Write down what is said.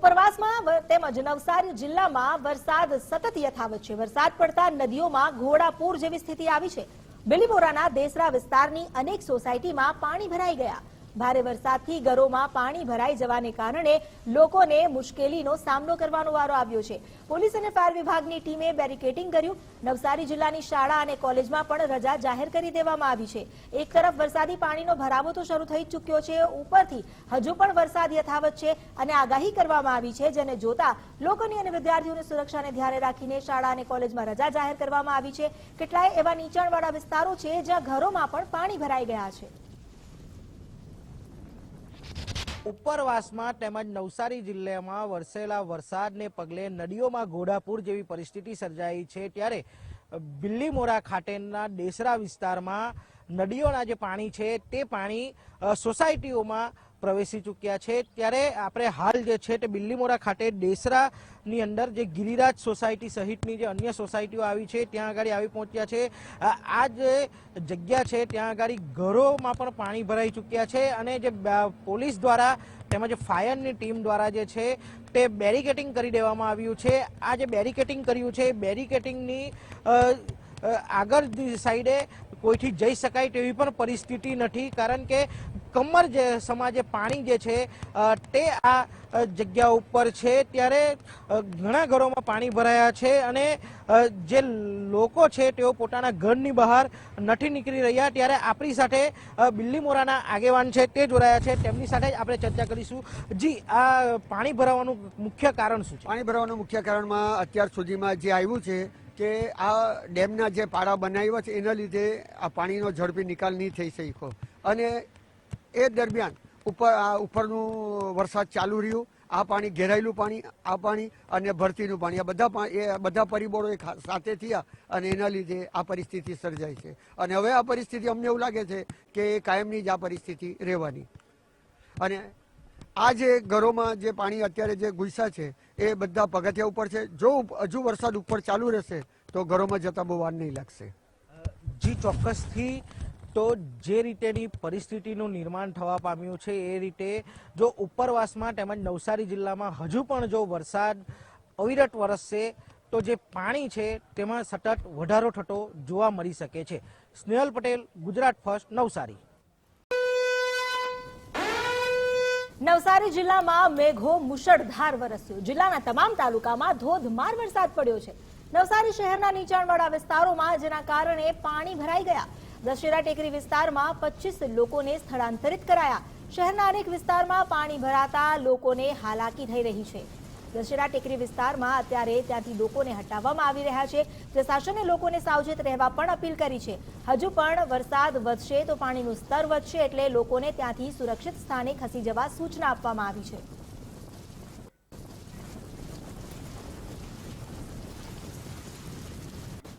ઉપરવાસમાં તેમજ નવસારી જિલ્લામાં વરસાદ સતત યથાવત છે. વરસાદ પડતા નદીઓમાં ઘોડાપૂર જેવી સ્થિતિ આવી છે. બિલીમોરાના દેસરા વિસ્તારની અનેક સોસાયટીમાં પાણી ભરાઈ ગયા. ભારે વરસાદથી ઘરોમાં પાણી ભરાઈ જવાને કારણે લોકોને મુશ્કેલીનો સામનો કરવાનો વારો આવ્યો છે. પોલીસ અને ફાયર વિભાગની ટીમે બેરિકેડિંગ કર્યું. નવસારી જિલ્લાની શાળા અને કોલેજમાં પણ રજા જાહેર કરી દેવામાં આવી છે. એક તરફ વરસાદી પાણીનો ભરાવો તો શરૂ થઈ ચૂક્યો છે. ઉપરથી હજુ પણ વરસાદ યથાવત છે અને આગાહી કરવામાં આવી છે, જેને જોતા લોકોની અને વિદ્યાર્થીઓની સુરક્ષાને ધ્યાને રાખીને શાળા અને કોલેજમાં રજા જાહેર કરવામાં આવી છે. કેટલાય એવા નીચાણવાળા વિસ્તારો છે જ્યાં ઘરોમાં પણ પાણી ભરાઈ ગયા છે. ઉપરવાસમાં તેમજ નવસારી જિલ્લામાં વરસેલા વરસાદને પગલે નદીઓમાં ઘોડાપૂર જેવી પરિસ્થિતિ સર્જાઈ છે. ત્યારે બિલ્લીમોરા ખાતેના દેસરા વિસ્તારમાં નદીઓના જે પાણી છે તે પાણી સોસાયટીઓમાં પ્રવેશી ચૂક્યા છે. ત્યારે આપણે હાલ જે છે તે બિલ્લીમોરા ખાતે દેસરાની અંદર જે ગિરિરાજ સોસાયટી સહિતની જે અન્ય સોસાયટીઓ આવી છે, ત્યાં આગળ આવી પહોંચ્યા છે. આ જે જગ્યા છે, ત્યાં આગળ ઘરોમાં પણ પાણી ભરાઈ ચૂક્યા છે અને જે પોલીસ દ્વારા તેમજ ફાયરની ટીમ દ્વારા જે છે તે બેરિકેટિંગ કરી દેવામાં આવ્યું છે. આ જે બેરિકેટિંગ કર્યું છે બેરિકેટિંગની આગળ સાઈડે કોઈથી જઈ શકાય તેવી પણ પરિસ્થિતિ નથી. કારણ કે કમર જે સમાજે પાણી જે છે તે આ જગ્યા ઉપર છે. ત્યારે ઘણા ઘરોમાં પાણી ભરાયા છે અને જે લોકો છે તેઓ પોતાના ઘરની બહાર નથી નીકળી રહ્યા. ત્યારે આપણી સાથે બિલ્લી બિલ્લીમોરાના આગેવાન છે તે જોડાયા છે. તેમની સાથે જ આપણે ચર્ચા કરીશું. જી, આ પાણી ભરાવાનું મુખ્ય કારણ શું છે? પાણી ભરાવાનું મુખ્ય કારણમાં અત્યાર સુધીમાં જે આવ્યું છે કે આ ડેમના જે પાડા બનાવ્યા છે, એના લીધે આ પાણીનો ઝડપી નિકાલ નહીં થઈ શક્યો. અને એ દરમિયાન ઉપર, આ ઉપરનું વરસાદ ચાલુ રહ્યું. આ પાણી ઘેરાયેલું પાણી, આ પાણી અને ભરતીનું પાણી, આ બધા એ બધા પરિબળો એક સાથે થયા અને એના લીધે આ પરિસ્થિતિ સર્જાય છે. અને હવે આ પરિસ્થિતિ અમને એવું લાગે છે કે એ કાયમની જ આ પરિસ્થિતિ રહેવાની. અને આ જે ઘરોમાં જે પાણી અત્યારે જે ઘૂસ્યા છે એ બધા પગથિયા ઉપર છે. જો હજુ વરસાદ ઉપર ચાલુ રહેશે, તો ઘરોમાં જતા બહુ વાર નહીં લાગશે. જી, ચોક્કસથી તો જે રીતેની પરિસ્થિતિનું નિર્માણ થવા પામ્યું છે, એ રીતે જો ઉપરવાસમાં તેમજ નવસારી જિલ્લામાં હજુ પણ જો વરસાદ અવિરત વરસશે, તો જે પાણી છે, તેમાં સતત વધારો થતો જોવા મળી શકે છે. સ્નેહલ પટેલ, ગુજરાત ફર્સ્ટ, નવસારી. નવસારી જિલ્લામાં મેઘો મુશળધાર વરસ્યો. જિલ્લાના તમામ તાલુકામાં ધોધમાર વરસાદ પડ્યો છે. નવસારી શહેરના નીચાણવાળા વિસ્તારોમાં, જેના કારણે પાણી ભરાઈ ગયા. દશેરા ટેકરી વિસ્તારમાં પચીસ લોકોને સ્થળાંતરિત કરાયા. શહેરના અનેક વિસ્તારમાં પાણી ભરાતા લોકોને હાલાકી થઈ રહી છે. દશેરા ટેકરી વિસ્તારમાં અત્યારે ત્યાંથી લોકોને હટાવવામાં આવી રહ્યા છે. પ્રશાસને લોકોને સાવચેત રહેવા પણ અપીલ કરી છે. હજુ પણ વરસાદ વધશે તો પાણીનું સ્તર વધશે એટલે લોકોને ત્યાંથી સુરક્ષિત સ્થાને ખસી જવા સૂચના આપવામાં આવી છે.